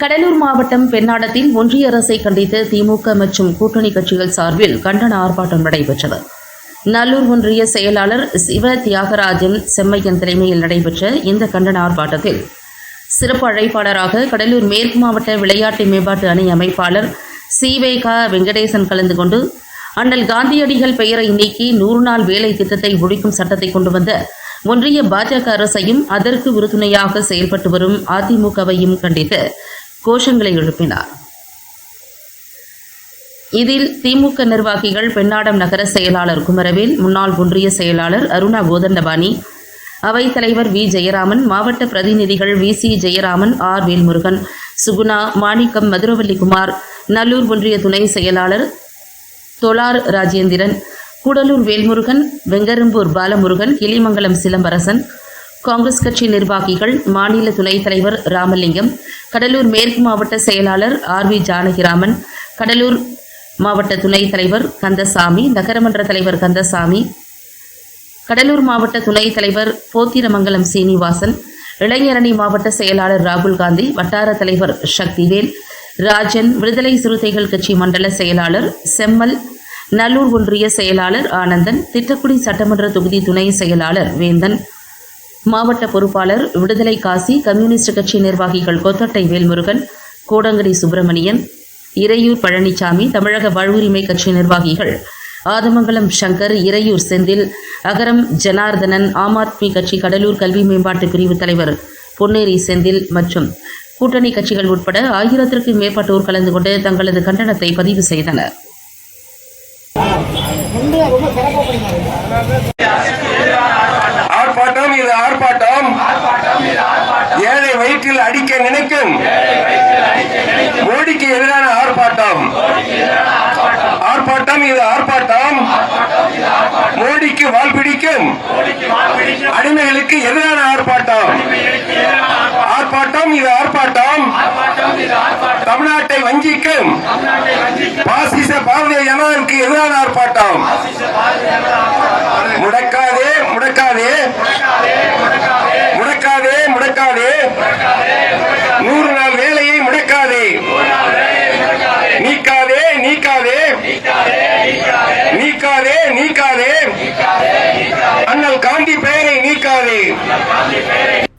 கடலூர் மாவட்டம் பெண்ணாடத்தில் ஒன்றிய அரசை கண்டித்து திமுக மற்றும் கூட்டணி கட்சிகள் சார்பில் கண்டன ஆர்ப்பாட்டம் நடைபெற்றது. நல்லூர் ஒன்றிய செயலாளர் சிவ தியாகராஜன் செம்மையன் தலைமையில் நடைபெற்ற இந்த கண்டன ஆர்ப்பாட்டத்தில் சிறப்பு அழைப்பாளராக கடலூர் மேற்கு மாவட்ட விளையாட்டு மேம்பாட்டு அணி அமைப்பாளர் சிவேகா வெங்கடேசன் கலந்து கொண்டு அண்ணல் காந்தியடிகள் பெயரை நீக்கி நூறு நாள் வேலை திட்டத்தை ஒழிக்கும் சட்டத்தை கொண்டு வந்த ஒன்றிய பாஜக அரசையும் அதற்கு உறுதுணையாக செயல்பட்டு வரும் அதிமுகவையும் கண்டித்து கோஷங்களை எழுப்பினார். இதில் திமுக நிர்வாகிகள் பெண்ணாடம் நகர செயலாளர் குமரவேல் முன்னாள் ஒன்றிய செயலாளர் அருணா கோதண்டபாணி அவைத்தலைவர் வி. ஜெயராமன் மாவட்ட பிரதிநிதிகள் V. C. Jayaraman R. Velmurugan Suguna Manickam Madhuravallikumar Nallur ஒன்றிய துணை செயலாளர் தொலார் ராஜேந்திரன் கூடலூர் வேல்முருகன் வெங்கரும்பூர் பாலமுருகன் கிளிமங்கலம் சிலம்பரசன் காங்கிரஸ் கட்சி நிர்வாகிகள் மாநில துணைத் தலைவர் ராமலிங்கம் கடலூர் மேற்கு மாவட்ட செயலாளர் ஆர் வி ஜானகிராமன் கடலூர் மாவட்ட துணைத் தலைவர் கந்தசாமி நகரமன்ற தலைவர் கந்தசாமி கடலூர் மாவட்ட துணைத் தலைவர் போத்திரமங்கலம் சீனிவாசன் இளைஞரணி மாவட்ட செயலாளர் ராகுல் காந்தி வட்டார தலைவர் சக்திவேல் ராஜன் விடுதலை சிறுத்தைகள் கட்சி மண்டல செயலாளர் செம்மல் நல்லூர் ஒன்றிய செயலாளர் ஆனந்தன் திட்டக்குடி சட்டமன்ற தொகுதி துணை செயலாளர் வேந்தன் மாவட்ட பொறுப்பாளர் விடுதலை காசி கம்யூனிஸ்ட் கட்சி நிர்வாகிகள் கொத்தட்டை வேல்முருகன் கோடங்கடி சுப்பிரமணியன் இறையூர் பழனிசாமி தமிழக வாழ்வுரிமை கட்சி நிர்வாகிகள் ஆதமங்கலம் சங்கர் இறையூர் செந்தில் அகரம் ஜனார்தனன் ஆம் ஆத்மி கட்சி கடலூர் கல்வி மேம்பாட்டு பிரிவு தலைவர் பொன்னேரி செந்தில் மற்றும் கூட்டணி கட்சிகள் உட்பட ஆயிரத்திற்கும் மேற்பட்டோர் கலந்து கொண்டு தங்களது கண்டனத்தை பதிவு செய்தனர் ஆர்ப்பாட்டம் இது ஆர்ப்பாட்டம் ஏழை வயிற்றில் அடிக்க நினைக்கும். மோடிக்கு எதிரான ஆர்ப்பாட்டம். ஆர்ப்பாட்டம் இது ஆர்ப்பாட்டம். மோடிக்கு வால் பிடிக்கும். அடிமைகளுக்கு எதிரான ஆர்ப்பாட்டம். ஆர்ப்பாட்டம் இது ஆர்ப்பாட்டம். தமிழ்நாட்டை வஞ்சிக்கும். பாசிச பாரதிய ஜனதாவுக்கு எதிரான ஆர்ப்பாட்டம். முடக்காதே முடக்காதே முடக்காதே முடக்காதே. நீக்காதே. அண்ணல் காந்தி பெயரை நீக்காதே.